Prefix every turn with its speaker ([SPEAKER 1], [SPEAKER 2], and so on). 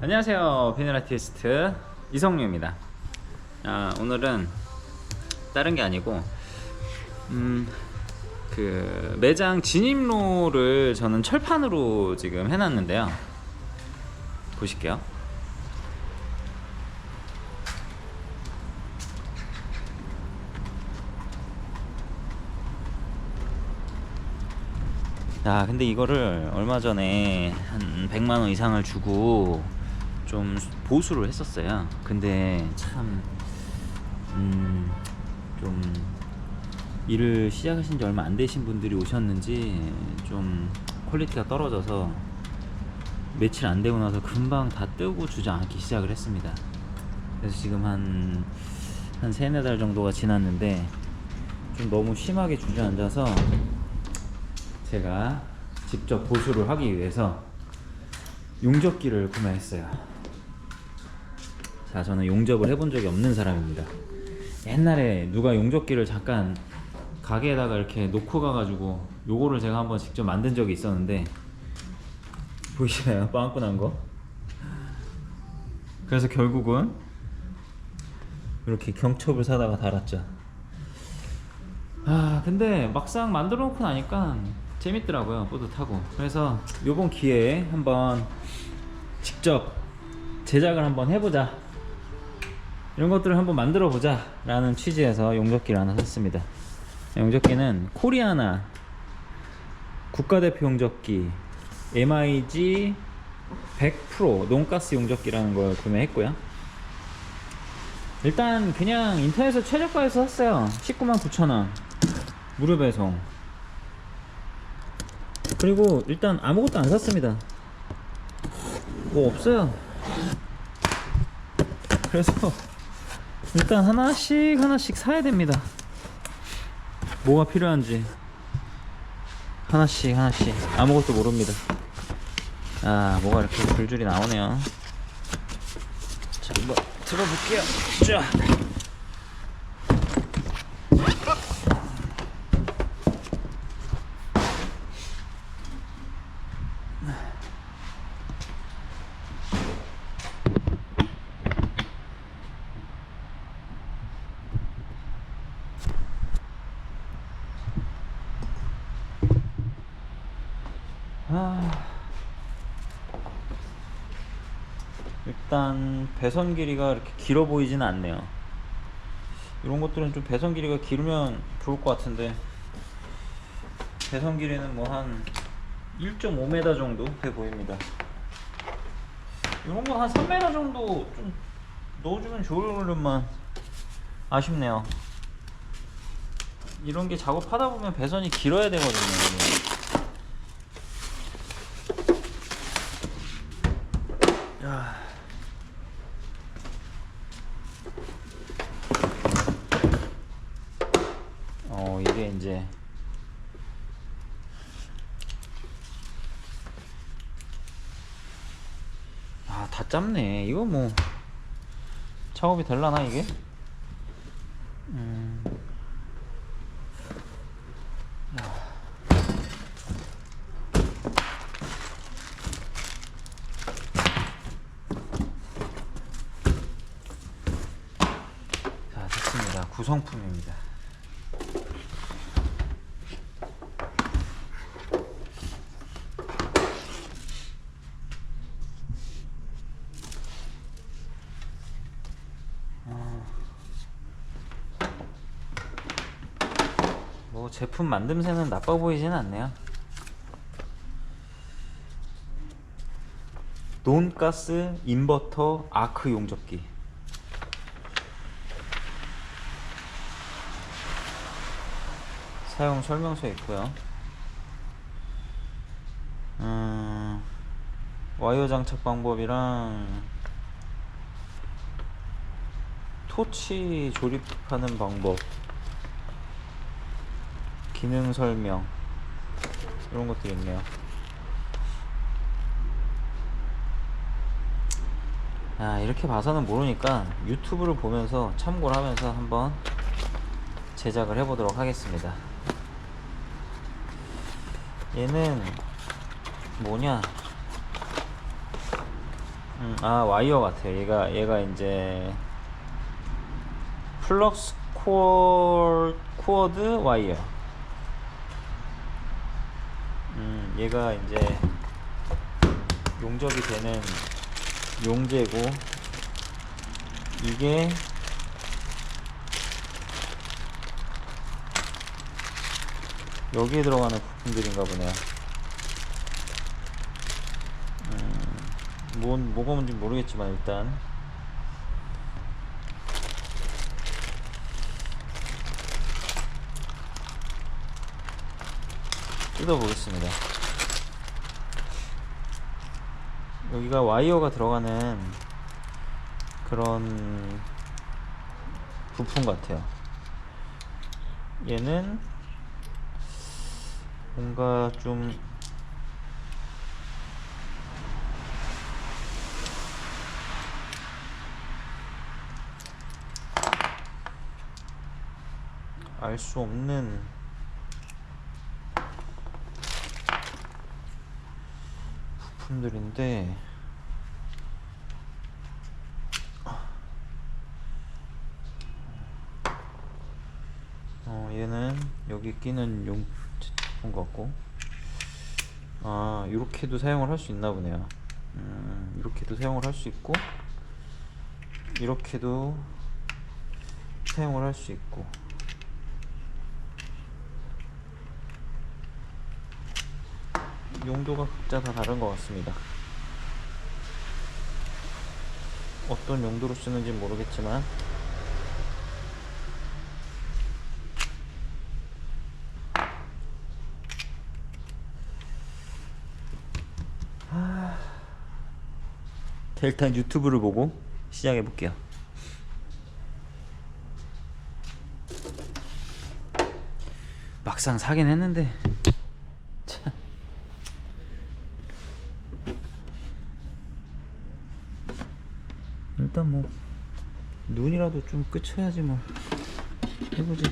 [SPEAKER 1] 안녕하세요 비늘 아티스트 이성류입니다. 아, 오늘은 다른 게 아니고 음, 그 매장 진입로를 저는 철판으로 지금 해놨는데요. 보실게요. 야 근데 이거를 얼마 전에 한 100만 원 이상을 주고 좀 보수를 했었어요 근데 참 음, 좀 일을 시작하신 지 얼마 안 되신 분들이 오셨는지 좀 퀄리티가 떨어져서 며칠 안 되고 나서 금방 다 뜨고 주저앉기 시작을 했습니다 그래서 지금 한, 한 세네 달 정도가 지났는데 좀 너무 심하게 주저앉아서 제가 직접 보수를 하기 위해서 용접기를 구매했어요. 자, 저는 용접을 해본 적이 없는 사람입니다. 옛날에 누가 용접기를 잠깐 가게에다가 이렇게 놓고 가가지고 요거를 제가 한번 직접 만든 적이 있었는데 보이시나요? 빵꾸난 거? 그래서 결국은 이렇게 경첩을 사다가 달았죠. 아 근데 막상 만들어 놓고 나니까 재밌더라고요 뿌듯하고 그래서 요번 기회에 한번 직접 제작을 한번 해보자 이런 것들을 한번 만들어 보자 라는 취지에서 용접기를 하나 샀습니다. 용접기는 코리아나 국가대표 용접기 MIG 100% 논가스 용접기라는 걸 구매했고요. 일단 그냥 인터넷에서 최저가에서 샀어요. 19만 9천원. 무료 배송. 그리고 일단 아무것도 안 샀습니다. 뭐 없어요. 그래서 일단 하나씩 하나씩 사야 됩니다. 뭐가 필요한지. 하나씩 하나씩. 아무것도 모릅니다. 아 뭐가 이렇게 줄줄이 나오네요. 자 한번 들어볼게요. 자 아... 일단 배선 길이가 이렇게 길어 보이지는 않네요. 이런 것들은 좀 배선 길이가 길면 좋을 것 같은데 배선 길이는 뭐 한 1.5m 정도 돼 보입니다. 이런 거 한 3m 정도 좀 넣어주면 좋을만 아쉽네요. 이런 게 작업하다 보면 배선이 길어야 되거든요. 야. 어 이제. 아 다 짧네. 이거 뭐 작업이 될라나 이게? 음. 자 됐습니다. 구성품입니다 뭐 제품 만듦새는 나빠 보이진 않네요. 논가스 인버터 아크 용접기. 사용 설명서 있고요. 음, 와이어 장착 방법이랑 토치 조립하는 방법, 기능 설명 이런 것들이 있네요. 아 이렇게 봐서는 모르니까 유튜브를 보면서 참고를 하면서 한번 제작을 해보도록 하겠습니다. 얘는 뭐냐? 음, 아 와이어 같아요. 얘가 얘가 이제 플럭스 코어 코어드 와이어. 음, 얘가 이제 용접이 되는 용재고 이게 여기에 들어가는 부품들인가 보네요. 음, 뭔 뭐가 뭔지 모르겠지만 일단 뜯어보겠습니다. 여기가 와이어가 들어가는 그런 부품 같아요. 얘는 뭔가 좀 알 수 없는 부품들인데. 어 얘는 여기 끼는 용 제품 같고. 아 이렇게도 사용을 할 수 있나 보네요. 음 이렇게도 사용을 할 수 있고 이렇게도 사용을 할 수 있고 용도가 각자 다 다른 것 같습니다. 어떤 용도로 쓰는지 모르겠지만 하... 일단 유튜브를 보고 시작해 볼게요. 막상 사긴 했는데 일단 뭐 눈이라도 좀 끄쳐야지 뭐. 해보지